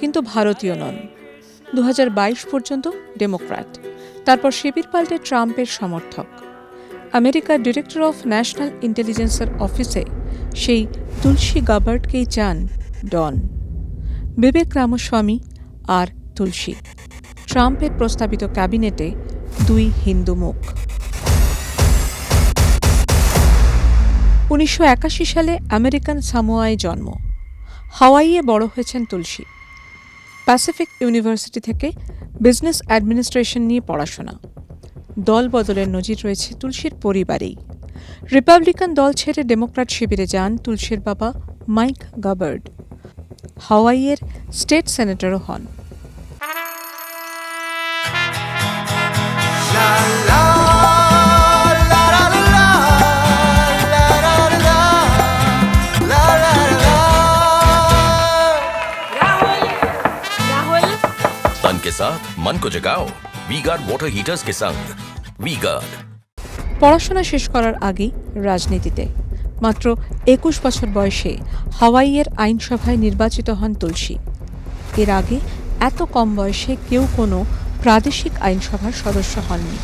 কিন্তু ভারতীয় নন। দু হাজার বাইশ পর্যন্ত ডেমোক্র্যাট। তারপর শিবির পাল্টে ট্রাম্পের সমর্থক। আমেরিকার ডিরেক্টর অফ ন্যাশনাল ইন্টেলিজেন্সের অফিসে সেই তুলসী গাবার্ডকেই চান ডন। বিবেক রামস্বামী আর তুলসী। ট্রাম্পের প্রস্তাবিত ক্যাবিনেটে দুই হিন্দু মুখ। উনিশশো একাশি সালে আমেরিকান সামোয়ায় জন্ম। হাওয়াইয়ে বড় হয়েছেন তুলসী। প্যাসিফিক ইউনিভার্সিটি থেকে বিজনেস অ্যাডমিনিস্ট্রেশন নিয়ে পড়াশোনা। দল বদলের নজির রয়েছে তুলসীর পরিবারেই। রিপাবলিকান দল ছেড়ে ডেমোক্র্যাট শিবিরে যান তুলসীর বাবা মাইক গাবার্ড। হাওয়াইয়ের স্টেট সেনেটরও হন। तन के साथ मन को जगाओ वी गार्ड वाटर हीटर्स के संग वी गार्ड পড়াশোনা শেষ করার আগেই রাজনীতিতে মাত্র একুশ বছর বয়সে হাওয়াইয়ের আইনসভায় নির্বাচিত হন তুলসী এর আগে এত কম বয়সে কেউ কোনো প্রাদেশিক আইনসভার সদস্য হননি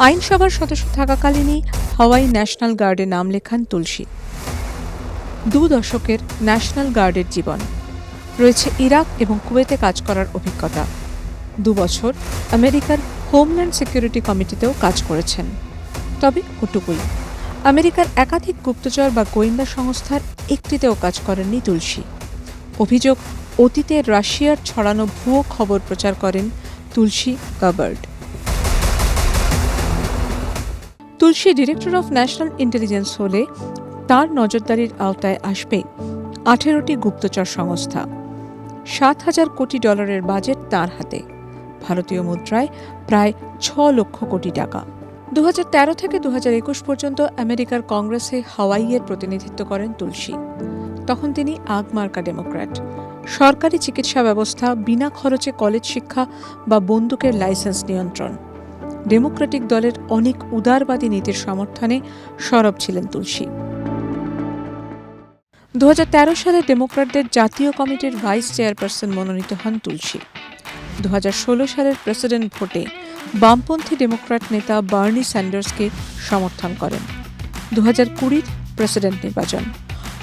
আইনসভার সদস্য থাকাকালীনই হাওয়াই ন্যাশনাল গার্ডে নাম লেখান তুলসী দু দশকের ন্যাশনাল গার্ডের জীবন রয়েছে ইরাক এবং কুয়েতে কাজ করার অভিজ্ঞতা। দু বছর আমেরিকার হোমল্যান্ড সিকিউরিটি কমিটিতেও কাজ করেছেন। তবে ওটুকুই। আমেরিকার একাধিক গুপ্তচর বা গোয়েন্দা সংস্থার একটিতেও কাজ করেননি তুলসী। অভিযোগ, অতীতে রাশিয়ার ছড়ানো ভুয়ো খবর প্রচার করেন Tulsi Gabbard Tulsi director of national intelligence হলে তার নজরদারির আওতায় আসবে আঠেরোটি গুপ্তচর সংস্থা। সাত হাজার কোটি ডলারের বাজেট তার হাতে। ভারতীয় মুদ্রায় প্রায় ছ লক্ষ কোটি টাকা। দু হাজার তেরো থেকে দু হাজার একুশ পর্যন্ত আমেরিকার কংগ্রেসে হাওয়াইয়ের প্রতিনিধিত্ব করেন তুলসী। তখন তিনি আগমার্কা ডেমোক্র্যাট। সরকারি চিকিৎসা ব্যবস্থা, বিনা খরচে কলেজ শিক্ষা বা বন্দুকের লাইসেন্স নিয়ন্ত্রণ। ডেমোক্রেটিক দলের অনেক উদারবাদী নীতির সমর্থনে সরব ছিলেন তুলসী। দু হাজার তেরো সালে ডেমোক্র্যাটদের জাতীয় কমিটির ভাইস চেয়ারপারসন মনোনীত হন তুলসী। দু হাজার ষোলো সালের প্রেসিডেন্ট ভোটে বামপন্থী ডেমোক্র্যাট নেতা বার্নি স্যান্ডার্সকে সমর্থন করেন। দু হাজার কুড়ির প্রেসিডেন্ট নির্বাচন।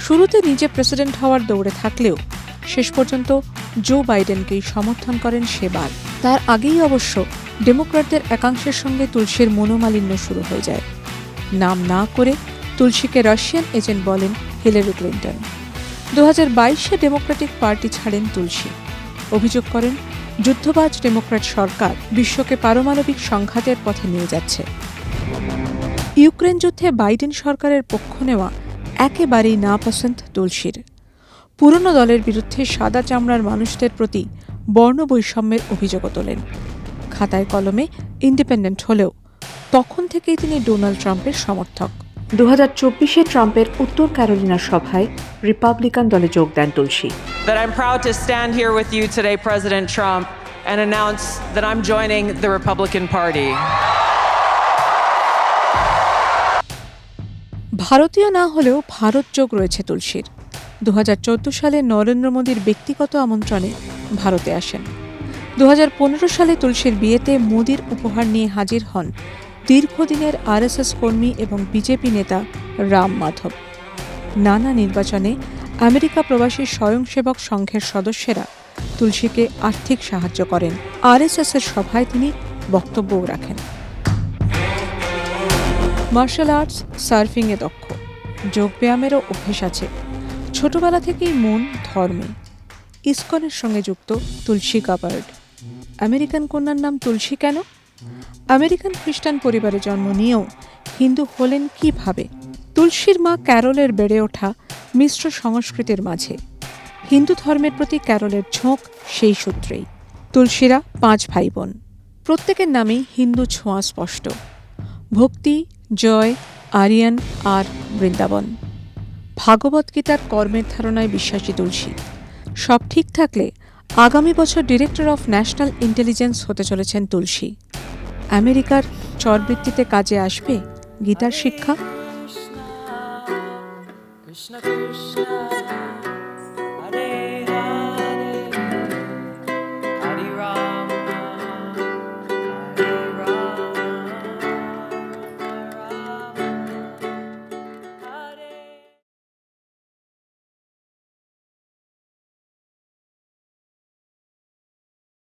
শুরুতে নিজে প্রেসিডেন্ট হওয়ার দৌড়ে থাকলেও শেষ পর্যন্ত জো বাইডেনকেই সমর্থন করেন সেবার। তার আগেই অবশ্য ডেমোক্র্যাটদের একাংশের সঙ্গে তুলসীর মনোমালিন্য শুরু হয়ে যায়। নাম না করে তুলসীকে রাশিয়ান এজেন্ট বলেন হিলারি ক্লিন্টন। দু বাইশে ডেমোক্রেটিক পার্টি ছাড়েন তুলসী। অভিযোগ করেন, যুদ্ধবাজ ডেমোক্র্যাট সরকার বিশ্বকে পারমাণবিক সংঘাতের পথে নিয়ে যাচ্ছে। ইউক্রেন যুদ্ধে বাইডেন সরকারের পক্ষ নেওয়া একেবারেই নাপসন্দ তুলসীর। পুরনো দলের বিরুদ্ধে সাদা চামড়ার মানুষদের প্রতি বর্ণ বৈষম্যের অভিযোগও তোলেন। খাতায় কলমে ইন্ডিপেন্ডেন্ট হলেও তখন থেকেই তিনি ডোনাল্ড ট্রাম্পের সমর্থক। দু হাজার চব্বিশে ট্রাম্পের উত্তর ক্যারোলিনা সভায় রিপাবলিকান দলে যোগ দেন তুলসী। That I'm proud to stand here with you today, President Trump, and announce that I'm joining the Republican Party. ভারতীয় না হলেও ভারত যোগ রয়েছে তুলসীর। দু হাজার চোদ্দ সালে নরেন্দ্র মোদীর ব্যক্তিগত আমন্ত্রণে ভারতে আসেন। দু হাজার পনেরো সালে তুলসীর বিয়েতে মোদীর উপহার নিয়ে হাজির হন দীর্ঘদিনের আরএসএস কর্মী এবং বিজেপি নেতা রাম মাধব। নানা নির্বাচনে আমেরিকা প্রবাসী স্বয়ংসেবক সংঘের সদস্যেরা তুলসীকে আর্থিক সাহায্য করেন। আরএসএস এর সভায় তিনি বক্তব্যও রাখেন। মার্শাল আর্টস, সার্ফিংয়ে দক্ষ। যোগব্যায়ামেরও অভ্যেস আছে। ছোটবেলা থেকেই মন ধর্মে। ইসকনের সঙ্গে যুক্ত তুলসী কাবার্ড। আমেরিকান কন্যার নাম তুলসী কেন? আমেরিকান খ্রিস্টান পরিবারে জন্ম নিয়েও হিন্দু হলেন কীভাবে? তুলসীর মা ক্যারলের বেড়ে ওঠা মিশ্র সংস্কৃতির মাঝে। হিন্দু ধর্মের প্রতি ক্যারলের ঝোঁক সেই সূত্রেই। তুলসীরা পাঁচ ভাই বোন প্রত্যেকের নামেই হিন্দু ছোঁয়া স্পষ্ট। ভক্তি, জয়, আরিয়ান আর বৃন্দাবন। ভাগবত গীতার কর্মের ধারণায় বিশ্বাসী তুলসী। সব ঠিক থাকলে আগামী বছর ডিরেক্টর অফ ন্যাশনাল ইন্টেলিজেন্স হতে চলেছেন তুলসী। আমেরিকার চরবৃত্তিতে কাজে আসবে গীতার শিক্ষা। কৃষ্ণ Krishna